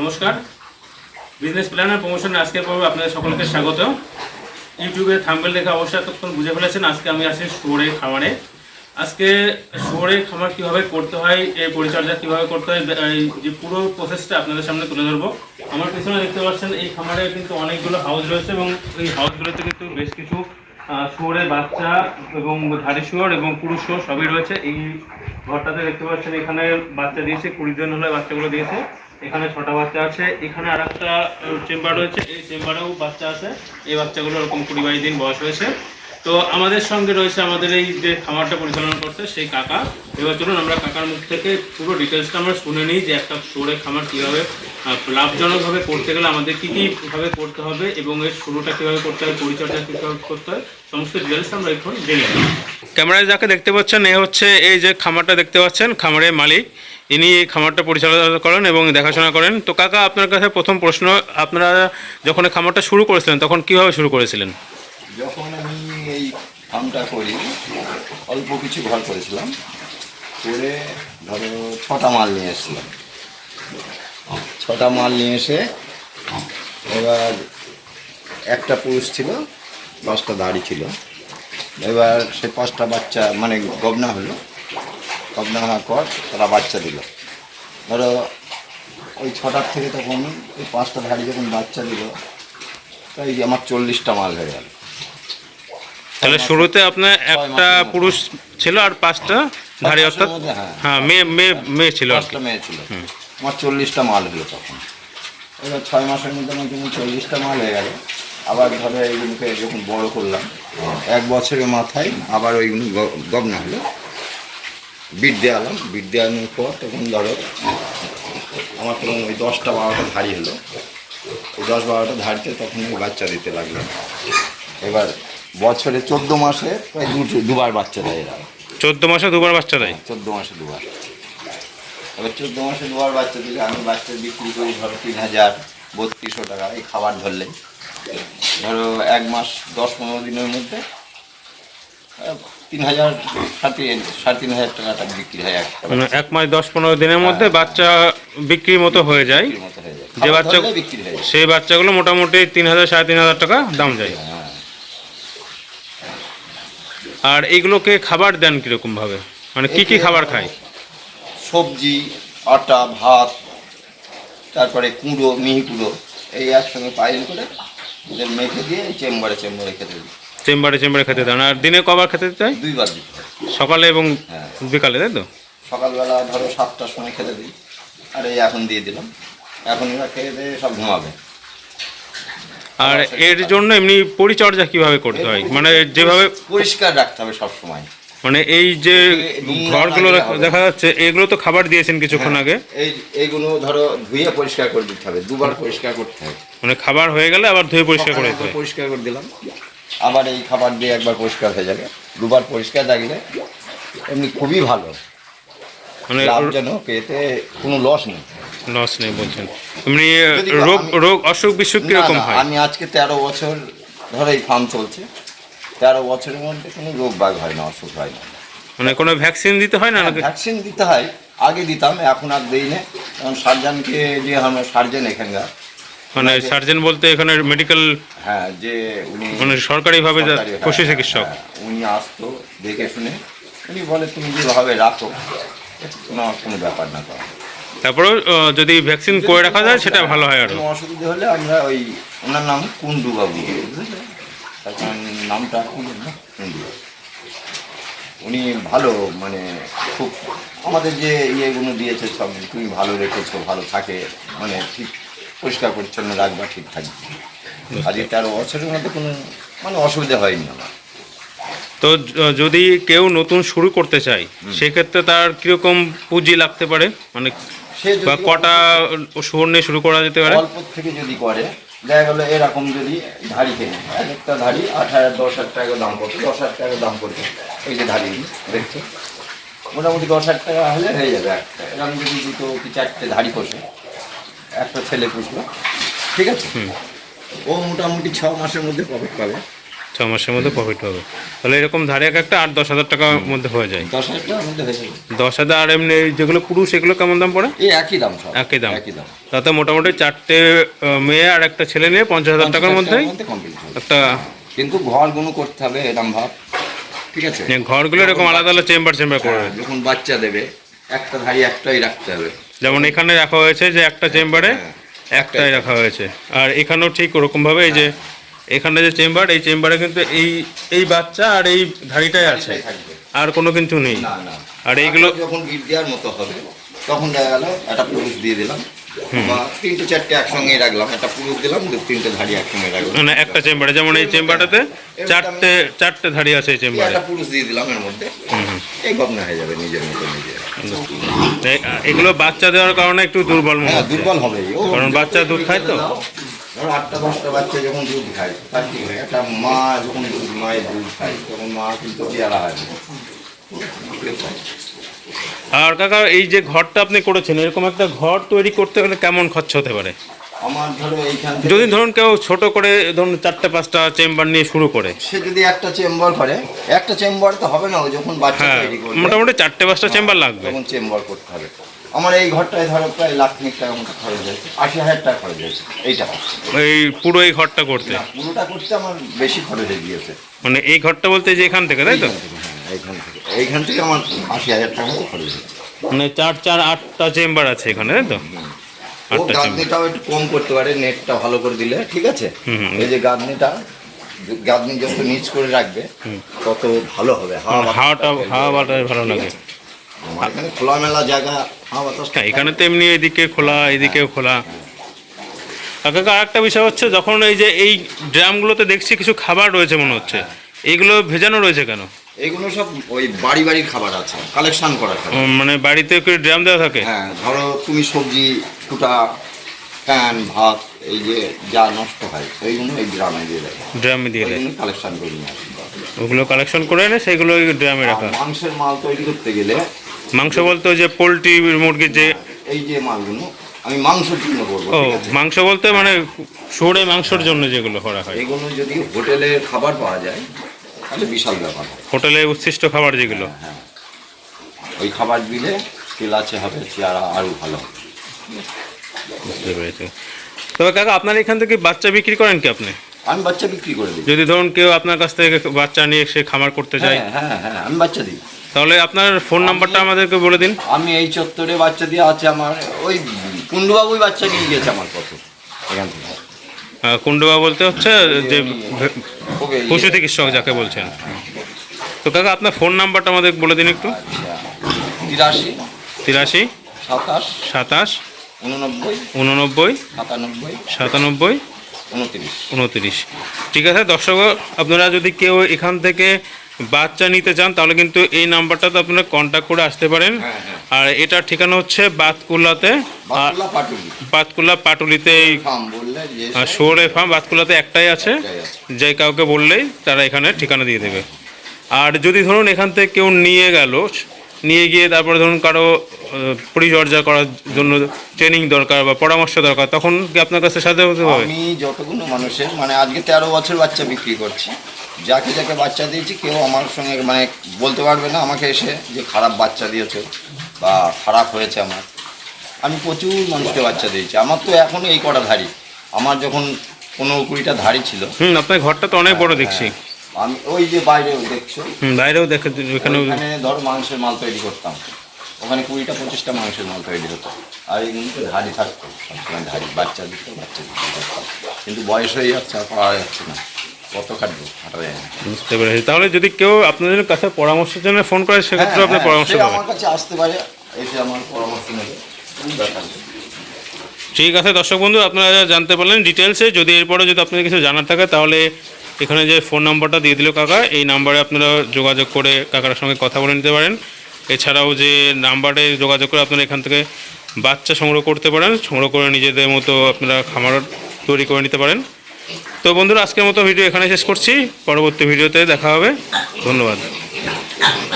নমস্কার। Business planner promotion আজকের পর্বে আপনাদের সকলকে স্বাগত। ইউটিউবে থাম্বেল দেখে অবশ্যই এতক্ষণ বুঝে ফেলেছেন, আজকে আমি আছি শুয়োরে খামারে। আজকে শুয়োরে খামার কীভাবে করতে হয় এই পরিচর্যা কীভাবে করতে হয় যে পুরো প্রসেসটা আপনাদের সামনে তুলে ধরবো। আমার পিছনে দেখতে পাচ্ছেন, এই খামারে কিন্তু অনেকগুলো হাউস রয়েছে এবং এই হাউসগুলোতে কিন্তু বেশ কিছু শুয়োরের বাচ্চা এবং ধাড়ি শুয়োর এবং পুরুষ শুয়োর সবই রয়েছে। এই ঘরটাতে দেখতে পাচ্ছেন, এখানে বাচ্চা দিয়েছে, কুড়ি জন হলে বাচ্চাগুলো দিয়েছে। এখানে ছটা বাচ্চা আছে। এখানে আর একটা চেম্বার রয়েছে। এই চেম্বারেও বাচ্চা আছে। এই বাচ্চাগুলো ওরকম কুড়ি বাইশ দিন বয়স হয়েছে। তো আমাদের সঙ্গে রয়েছে আমাদের এই যে খামারটা পরিচালনা করছে সেই কাকা। এবার চলুন আমরা কাকার মুখ থেকে পুরো ডিটেলসটা আমরা শুনে নিই যে একটা শুয়োরের খামার কীভাবে লাভজনকভাবে করতে গেলে আমাদের কী কীভাবে করতে হবে এবং এর শুরুটা কীভাবে করতে হবে পরিচর্যা কীভাবে করতে হয় সমস্ত ডিটেলস আমরা এখন জেনে নিই ক্যামেরায় যাকে দেখতে পাচ্ছেন এ হচ্ছে এই যে খামারটা দেখতে পাচ্ছেন খামারের মালিক। ইনি এই খামারটা পরিচালনা করেন এবং দেখাশোনা করেন। তো কাকা আপনার কাছে প্রথম প্রশ্ন আপনারা যখন এই খামারটা শুরু করেছিলেন তখন কীভাবে শুরু করেছিলেন? যখন আমি এই ফার্মটা করি অল্প কিছু ঘর করেছিলাম করে ধরো ছটা মাল নিয়ে এসেছিলাম। ছটা মাল নিয়ে এসে এবার একটা পুরুষ ছিল দশটা দাড়ি ছিল। এবার সে পাঁচটা বাচ্চা মানে গবনা হলো। গবনা হওয়ার পর তারা বাচ্চা দিল। ধরো ওই ছটার থেকে তখন ওই পাঁচটা ধাড়ি যখন বাচ্চা দিল তাই আমার চল্লিশটা মাল হয়ে গেল। তাহলে শুরুতে আপনার একটা পুরুষ ছিল আর পাঁচটা ধারী অর্থাৎ হ্যাঁ। হ্যাঁ মেয়ে মেয়ে মেয়ে ছিল পাঁচটা মেয়ে ছিল। আমার চল্লিশটা মাল হলো তখন। এবার ছয় মাসের মধ্যে আমার যখন চল্লিশটা মাল হয়ে গেল আবার ধরো এইগুলোকে যখন বড় করলাম এক বছরের মাথায় আবার ওইগুলো গবনা হলো। বিট দেওয়ালাম বিট দেওয়ানোর পর তখন ধরো আমার তখন ওই দশটা বারোটা ধাড়ি হলো। ওই দশ বারোটা ধাড়িতে তখন ওই বাচ্চা দিতে লাগলাম এবার বছরে চোদ্দ মাসে প্রায় দুবার বাচ্চা দেয় এরা। চোদ্দ মাসে দুবার বাচ্চা দেয়? চোদ্দ মাসে দুবার। এবার চোদ্দ মাসে দুবার বাচ্চা দিলে আমি বাচ্চা বিক্রি করি ধরো তিন হাজার বত্রিশশো টাকা এই খাবার ধরলে। ধরো এক মাস দশ পনেরো দিনের মধ্যে তিন হাজার সাড়ে সাড়ে তিন হাজার টাকাটা বিক্রি হয় মানে এক মাস দশ পনেরো দিনের মধ্যে বাচ্চা বিক্রির মতো হয়ে যায়। বিক্রির মতো হয়ে যায়। যে বাচ্চা বিক্রি হয়ে সেই বাচ্চাগুলো মোটামুটি তিন হাজার সাড়ে তিন হাজার টাকা দাম যায়। হ্যাঁ। আর এইগুলোকে খাবার দেন কীরকমভাবে মানে কি কি খাবার খায়? সবজি আটা ভাত তারপরে কুঁড়ো মিহি কুঁড়ো এই একসঙ্গে পাইল করে ওদের মেখে দিয়ে চেম্বারে চেম্বারে খেতে দিই চেম্বারে চেম্বারে খেতে দেন। আর দিনে কবার খেতে দিতে হয় দুইবার দিতে সকালে এবং হ্যাঁ। বিকালে তাই তো? সকালবেলা ধরো সাতটার সময় খেতে দিই। আর এই এখন দিয়ে দিলাম। এখন এরা খেয়ে দিয়ে সব ঘুমাবে। আর এর জন্য এমনি পরিচর্যা কীভাবে করতে হয়? মানে যেভাবে পরিষ্কার রাখতে হবে সব সময়। মানে এই যে ঘরগুলো দেখা- যাচ্ছে এগুলো তো খাবার দিয়েছেন কিছুক্ষণ আগে। এই এইগুলো ধরো ধুয়ে পরিষ্কার করে দিতে হবে দুবার পরিষ্কার করতে হবে। মানে খাবার হয়ে গেলে আবার ধুয়ে পরিষ্কার করে দিতে পরিষ্কার করে দিলাম। আবার এই খাবার দিয়ে একবার পরিষ্কার হয়ে যাবে। দুবার পরিষ্কার থাকলে এমনি খুবই ভালো। মানে লাভজনক এতে কোনো লস নেই। লস নেই বলছেন। এমনি রোগ রোগ অসুখ বিসুখ কীরকম হয়? আমি আজকে তেরো বছর ধরে এই ফার্ম চলছে। তেরো বছরের মধ্যে কোনো রোগ বাগ হয় না অসুখ হয় না। মানে কোনো ভ্যাকসিন দিতে হয় না নাকি? ভ্যাকসিন দিতে হয় আগে দিতাম এখন আর দিই না। কারণ সার্জনকে যে আমরা সার্জেন এখানকার মানে সার্জন বলতে এখানে মেডিকেল হ্যাঁ যে উনি মানে সরকারিভাবে সরকারি, হ্যাঁ, পশু চিকিৎসক। হ্যাঁ, উনি আসতো দেখে শুনে। উনি বলে তুমি যেভাবে রাখো কোনো কোনো ব্যাপার না করা তারপরেও যদি ভ্যাকসিন করে রাখা যায় সেটা ভালো হয় আর অসুবিধা হলে আমরা ওই ওনার নাম কুন্ডু বাবু তার নামটা কি? উনি ভালো মানে খুব আমাদের যে ইয়েগুলো দিয়েছে সব তুমি ভালো রেখেছো ভালো থাকে মানে ঠিক পরিষ্কার পরিচ্ছন্ন রাখবা ঠিক থাকবে। আজ এই তেরো বছরের মধ্যে কোনো মানে অসুবিধা হয়নি আমার। তো যদি কেউ নতুন শুরু করতে চায় সেক্ষেত্রে তার কীরকম পুঁজি লাগতে পারে? মানে বা কটা নিয়ে শুরু করা যেতে পারে? অল্প থেকে যদি করে দেখা গেলো এরকম যদি ধাড়ি কেনে এক একটা ধাড়ি আট হাজার দশ হাজার টাকা দাম পড়তো দশ হাজার টাকা দাম পড়তো এই যে ধাড়ি দেখছ? মোটামুটি দশ হাজার টাকা হলে হয়ে যাবে একটা। এরকম যদি দুটো কি চারটে ধাড়ি পোষে একটা ছেলে পুষলো ঠিক আছে? ও মোটামুটি ছ মাসের মধ্যে প্রফিট পাবে। ছ মাসের মধ্যে প্রফিট হবে। তাহলে এরকম ধারে এক একটা আট দশ হাজার টাকার মধ্যে হয়ে যায়। দশ হাজার টাকার মধ্যে হয়ে যাবে দশ হাজার আর এমনি যেগুলো পুরুষ এগুলো কেমন দাম পড়ে? এই একই দাম একই দাম। একই দাম। তাতে মোটামুটি চারটে মেয়ে আর একটা ছেলে নিয়ে পঞ্চাশ হাজার টাকার মধ্যে একটা কিন্তু ঘরগুলো করতে হবে এরম ভাব। ঠিক আছে? ঘরগুলো এরকম আলাদা আলাদা চেম্বার চেম্বার করে। হ্যাঁ, যখন বাচ্চা দেবে একটা ধারি একটাই রাখতে হবে। যেমন এখানে রাখা হয়েছে যে একটা চেম্বারে হ্যাঁ, একটাই রাখা হয়েছে। আর এখানেও ঠিক ওরকমভাবে এই যে এখানে যে চেম্বার এই চেম্বারে কিন্তু এই এই বাচ্চা আর এই ধাড়িটাই আছে। আর কোনো কিন্তু নেই। আর এইগুলো যখন গিট দেওয়ার মতো হবে তখন দেখা গেল একটা পুরুষ দিয়ে দিলাম। বা তিনটে চারটে একসঙ্গে রাখলাম। একটা পুরুষ দিলাম তিনটে ধাড়ি একসঙ্গে রাখলাম। মানে একটা চেম্বারে। যেমন এই চেম্বারটাতে চারটে চারটে ধাড়ি আছে এই চেম্বারে। একটা পুরুষ দিয়ে দিলাম এর মধ্যে। এই গবনা হয়ে যাবে নিজের মতো নিজে এগুলো বাচ্চা দেওয়ার কারণে একটু দুর্বল মনে হ্যাঁ দুর্বল হবে। কারণ বাচ্চা দুধ খায় তো? ধরো আটটা দশটা বাচ্চা যখন দুধ খায় তার কি হয় একটা মা যখন দুধ মায়ের দুধ খায় তখন মা কিন্তু পেয়ারা হয়। আর কাকা এই যে ঘরটা আপনি করেছেন এরকম একটা ঘর তৈরি করতে হলে কেমন খরচা হতে পারে? আমার ধরো এইখান যদি ধরুন কেউ ছোট করে ধরুন চারটে পাঁচটা চেম্বার নিয়ে শুরু করে। সে যদি একটা চেম্বার করে একটা চেম্বার তো হবে না ও যখন বাচ্চা হ্যাঁ তৈরি করবে। মোটামুটি চারটে পাঁচটা চেম্বার লাগবে। তখন চেম্বার করতে হবে। আমার এই ঘরটায় ধরো প্রায় লাখ খানিক টাকা মতো খরচ হয়েছে আশি হাজার টাকা খরচ হয়েছে এইটা এই পুরো এই ঘরটা করতে? না, পুরোটা করতে আমার বেশি খরচ হয়ে গিয়েছে। মানে এই ঘরটা বলতে যে এখান থেকে তাই তো? এইখান থেকে, হ্যাঁ, এইখান থেকে আমার আশি হাজার টাকা মতো খরচ হয়েছে। মানে চার চার আটটা চেম্বার আছে এখানে তাই তো? ও আটটা গাঁদনিটাও একটু কম করতে পারে নেটটা ভালো করে দিলে ঠিক আছে? হুম, হুম। এই যে গাঁদনিটা গাঁদনি যত নিচ করে রাখবে তত ভালো হবে হাওয়া বাতাস হাওয়াটা থাকবে। হাওয়া বাতাস ভালো লাগে। আমার এখানে খোলামেলা জায়গা হাওয়া বাতাস হ্যাঁ এখানে তো এমনি এদিকে খোলা এদিকেও খোলা। আর কাকা আরেকটা বিষয় হচ্ছে যখন এই যে এই ড্রামগুলোতে দেখছি কিছু খাবার রয়েছে মনে হচ্ছে এইগুলো ভেজানো রয়েছে কেন? এইগুলো সব ওই বাড়ি বাড়ির খাবার আছে কালেকশন করা মানে বাড়িতে কি ড্রাম দেওয়া থাকে? হ্যাঁ ধরো তুমি সবজি ফুটা প্যান ভাত এই যে যা নষ্ট হয় সেইগুলো এই গ্রামে দিয়ে দেয়। ড্রামে দিয়ে দেয়। কালেকশন করে নিয়ে ওগুলো কালেকশন করে এনে সেগুলো ওই ড্রামে রাখা। মাংসের মাল তৈরি করতে গেলে মাংস বলতে যে পোলট্রি মুরগির যে এই যে মালগুলো আমি মাংসের জন্য করব ও মাংস বলতে মানে শুয়োরে মাংসর জন্য যেগুলো করা হয়। এগুলো যদি হোটেলে খাবার পাওয়া যায় তাহলে বিশাল ব্যাপার হোটেলে উচ্ছিষ্ট খাবার যেগুলো। হ্যাঁ ওই খাবার দিলে তেল আছে হবে চেয়ারা আরও ভালো। বুঝতে পেরেছি। তবে কাকা আপনার এখান থেকে বাচ্চা বিক্রি করেন কি আপনি? আমি বাচ্চা বিক্রি করে দিই। যদি ধরুন কেউ আপনার কাছ থেকে বাচ্চা নিয়ে সে খামার করতে চায়। হ্যাঁ হ্যাঁ হ্যাঁ আমি বাচ্চা দিই। তাহলে আপনার ফোন নাম্বারটা আমাদেরকে বলে দিন। আমি এই চত্বরে বাচ্চা দিয়ে আছে আমার ওই কুণ্ডুবাবুই বাচ্চা নিয়ে গিয়েছে আমার কত এখান থেকে। আহ, কুণ্ডুবা বলতে হচ্ছে যে ওকে ইয়ে- পশু চিকিৎসক যাকে বলছেন। তো কাকা আপনার ফোন নাম্বারটা আমাদের বলে দিন একটু। আচ্ছা তিরাশি তিরাশি সাতাশ সাতাশ উননব্বই উননব্বই সাতানব্বই সাতানব্বই উনত্রিশ। উনত্রিশ। ঠিক আছে দর্শক আপনারা যদি কেউ এখান থেকে বাচ্চা নিতে চান তাহলে কিন্তু এই নাম্বারটাতে আপনারা কন্ট্যাক্ট করে আসতে পারেন। হ্যাঁ, হ্যাঁ। আর এটার ঠিকানা হচ্ছে বাতকুল্লাতে বাতকুল্লা পাটুলিতে এই ফার্ম বললে যে শোরে ফার্ম বাতকুল্লাতে একটাই আছে। যে কাউকে বললেই তারা এখানে ঠিকানা দিয়ে দেবে। আর যদি ধরুন এখান থেকে কেউ নিয়ে গেল নিয়ে গিয়ে তারপরে ধরুন কারও পরিচর্যা করার জন্য ট্রেনিং দরকার বা পরামর্শ দরকার তখন কি আপনার কাছে সাথে হতে হবে? আমি যতগুলো মানুষের মানে আজকে তেরো বছর বাচ্চা বিক্রি করছি। যাকে যাকে বাচ্চা দিয়েছি কেউ আমার সঙ্গে মানে বলতে পারবে না আমাকে এসে যে খারাপ বাচ্চা দিয়েছে বা খারাপ হয়েছে আমার। আমি প্রচুর মানুষকে বাচ্চা দিয়েছি। আমার তো এখনও এই কটা ধাড়ি। আমার যখন পনেরো কুড়িটা ধাড়ি ছিল। হুম আপনার ঘরটা তো অনেক বড় দেখছি। আমি ওই যে বাইরেও দেখছ। বাইরেও দেখে এখানে ওখানে ধর মাংসের মাল তৈরি করতাম। ওখানে কুড়িটা পঁচিশটা মাংসের মাল তৈরি হতো। আর এইগুলোতে ধাড়ি থাকতো। সবসময় ধাড়ি। বাচ্চা দিত বাচ্চা দিত। কিন্তু বয়স হয়ে যাচ্ছে আর পাওয়া যাচ্ছে না। কত খাটবো হাঁটা যায় না বুঝতে পেরেছি। তাহলে যদি কেউ আপনাদের কাছে পরামর্শের জন্য ফোন করে সেক্ষেত্রে আপনি হ্যাঁ, পরামর্শ সে পাবেন আমার কাছে আসতে পারে এসে আমার পরামর্শ নেবে। ঠিক আছে দর্শক বন্ধু আপনারা জানতে পারলেন ডিটেলসে যদি এরপরে যদি আপনাদের কিছু জানার থাকে তাহলে এখানে যে ফোন নাম্বারটা দিয়ে দিল কাকা এই নাম্বারে আপনারা যোগাযোগ করে কাকার সঙ্গে কথা বলে নিতে পারেন। এছাড়াও যে নাম্বারে যোগাযোগ করে আপনারা এখান থেকে বাচ্চা সংগ্রহ করতে পারেন সংগ্রহ করে নিজেদের মতো আপনারা খামার তৈরি করে নিতে পারেন। তো বন্ধুরা আজকের মতো ভিডিও এখানে শেষ করছি। পরবর্তী ভিডিওতে দেখা হবে। ধন্যবাদ।